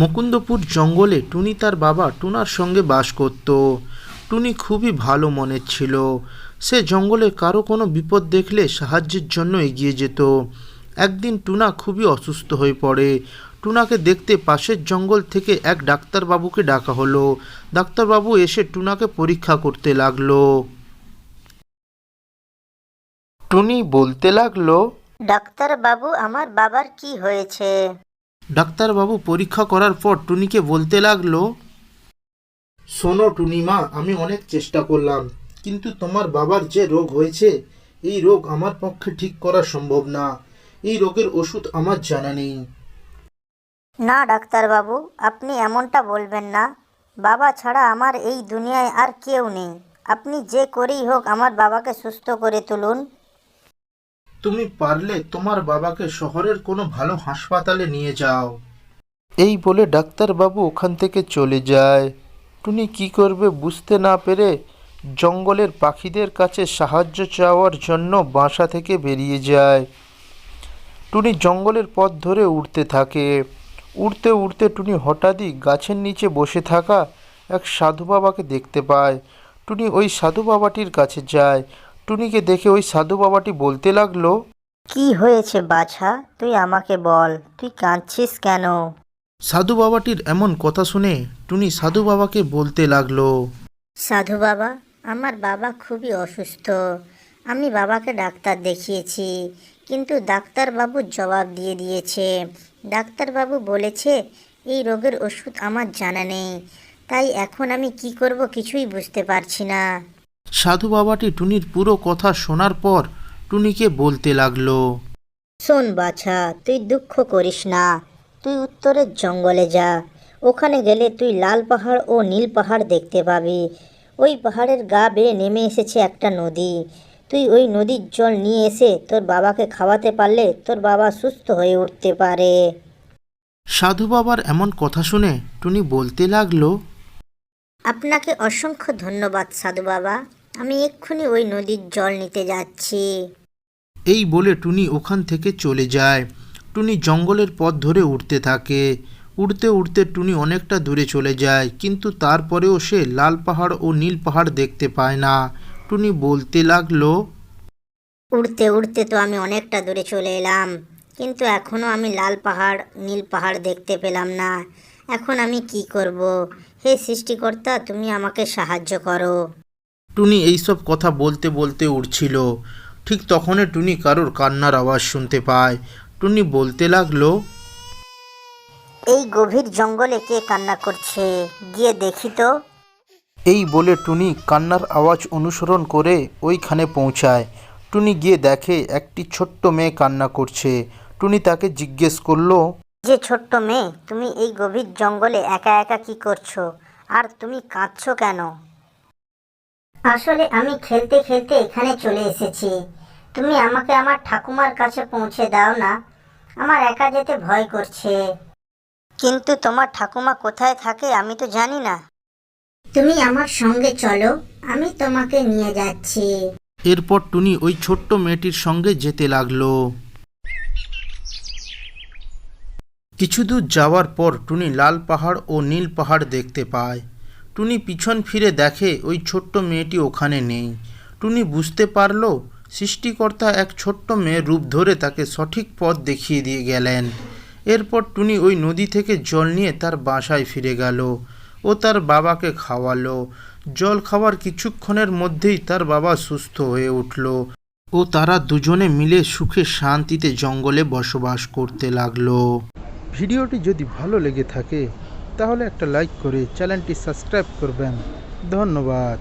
মুকুন্দপুর জঙ্গলে টুনি তার বাবা টুনার সঙ্গে বাস করত। টুনি খুবই ভালো মনের ছিল। সে জঙ্গলে কারও কোনো বিপদ দেখলে সাহায্যের জন্য এগিয়ে যেত। একদিন টুনা খুবই অসুস্থ হয়ে পড়ে। টুনাকে দেখতে পাশের জঙ্গল থেকে এক ডাক্তারবাবুকে ডাকা হলো। ডাক্তারবাবু এসে টুনাকে পরীক্ষা করতে লাগল। টুনি বলতে লাগল ডাক্তার বাবু আমার বাবার কি হয়েছে? ডাক্তারবাবু পরীক্ষা করার পর টুনিকে বলতে লাগল, শোনো টুনিমা, আমি অনেক চেষ্টা করলাম, কিন্তু তোমার বাবার যে রোগ হয়েছে, এই রোগ আমার পক্ষে ঠিক করা সম্ভব না। এই রোগের ওষুধ আমার জানা নেই। না ডাক্তার বাবু আপনি এমনটা বলবেন না। বাবা ছাড়া আমার এই দুনিয়ায় আর কেউ নেই। আপনি যে করেই হোক আমার বাবাকে সুস্থ করে তুলুন। তুমি পারলে তোমার বাবাকে শহরের কোনো ভালো হাসপাতালে নিয়ে যাও। এই বলে ডাক্তারবাবু ওখান থেকে চলে যায়। টুনি কি করবে বুঝতে না পেরে জঙ্গলের পাখিদের কাছে সাহায্য চাওয়ার জন্য বাসা থেকে বেরিয়ে যায়। টুনি জঙ্গলের পথ ধরে উড়তে থাকে। উড়তে উড়তে টুনি হঠাৎই গাছের নিচে বসে থাকা এক সাধু বাবাকে দেখতে পায়। টুনি ওই সাধু বাবাটির কাছে যায়। টুনিকে দেখে ওই সাধু বাবাটি বলতে লাগল কি হয়েছে বাছা? তুই আমাকে বল তুই কাঁদছিস কেন? সাধু বাবাটির এমন কথা শুনে টুনি সাধু বাবাকে বলতে লাগল সাধু বাবা আমার বাবা খুবই অসুস্থ। আমি বাবাকে ডাক্তার দেখিয়েছি কিন্তু ডাক্তারবাবু জবাব দিয়ে দিয়েছে। ডাক্তারবাবু বলেছে এই রোগের ওষুধ আমার জানা নেই তাই এখন আমি কি করব কিছুই বুঝতে পারছি না। সাধু বাবাটি টুনির পুরো কথা শোনার পর টুনিকে বলতে লাগল শোন বাছা তুই দুঃখ করিস না। তুই উত্তরের জঙ্গলে যা। ওখানে গেলে তুই লাল পাহাড় ও নীল পাহাড় দেখতে পাবি। ওই পাহাড়ের গা বেয়ে নেমে এসেছে একটা নদী। তুই ওই নদীর জল নিয়ে এসে তোর বাবাকে খাওয়াতে পারলে তোর বাবা সুস্থ হয়ে উঠতে পারে। সাধু বাবার এমন কথা শুনে টুনি বলতে লাগল আপনাকে অসংখ্য ধন্যবাদ সাধু বাবা। আমি এক্ষুনি ওই নদীর জল নিতে যাচ্ছি। এই বলে টুনি ওখান থেকে চলে যায়। টুনি জঙ্গলের পথ ধরে উঠতে থাকে। উড়তে উড়তে টুনি অনেকটা দূরে চলে যায় কিন্তু তারপরেও সে লাল পাহাড় ও নীল পাহাড় দেখতে পায় না। টুনি বলতে লাগল উড়তে উড়তে তো আমি অনেকটা দূরে চলে এলাম কিন্তু এখনও আমি লাল পাহাড় নীল পাহাড় দেখতে পেলাম না। এখন আমি কি করব? হে সৃষ্টিকর্তা তুমি আমাকে সাহায্য করো। টুনি এইসব কথা বলতে বলতে উঠছিল ঠিক তখনই টুনি কারোর কান্নার আওয়াজ শুনতে পায়। টুনি বলতে লাগল এই গভীর জঙ্গলে কে কান্না করছে? গিয়ে দেখি তো। এই বলে টুনি কান্নার আওয়াজ অনুসরণ করে ওইখানে পৌঁছায়। টুনি গিয়ে দেখে একটি ছোট্ট মেয়ে কান্না করছে। টুনি তাকে জিজ্ঞেস করল যে ছোট্ট মেয়ে তুমি এই গভীর জঙ্গলে একা একা কি করছ? আর তুমি কাঁদছো কেন? আসলে আমি খেলতে খেলতে এখানে চলে এসেছি। তুমি আমাকে আমার ঠাকুমার কাছে পৌঁছে দাও না। আমার একা যেতে ভয় করছে। কিন্তু তোমার ঠাকুমা কোথায় থাকে আমি তো জানি না। তুমি আমার সঙ্গে চলো, আমি তোমাকে নিয়ে যাচ্ছি। এরপর টুনি ওই ছোট্ট মেয়েটির সঙ্গে যেতে লাগল। কিছু দূর যাওয়ার পর টুনি লাল পাহাড় ও নীল পাহাড় দেখতে পায়। টুনি পিছন ফিরে দেখে ওই ছোট্ট মেয়েটি ওখানে নেই। টুনি বুঝতে পারল, সৃষ্টিকর্তা এক ছোট্ট মেয়ের রূপ ধরে তাকে সঠিক পথ দেখিয়ে দিয়ে গেলেন। এরপর টুনি ওই নদী থেকে জল নিয়ে তার বাসায় ফিরে গেল ও তার বাবাকে খাওয়ালো। জল খাওয়ার কিছুক্ষণের মধ্যেই তার বাবা সুস্থ হয়ে উঠল ও তারা দুজনে মিলে সুখে শান্তিতে জঙ্গলে বসবাস করতে লাগল। ভিডিওটি যদি ভালো লেগে থাকে তাহলে একটা লাইক করে চ্যানেলটি সাবস্ক্রাইব করবেন। ধন্যবাদ।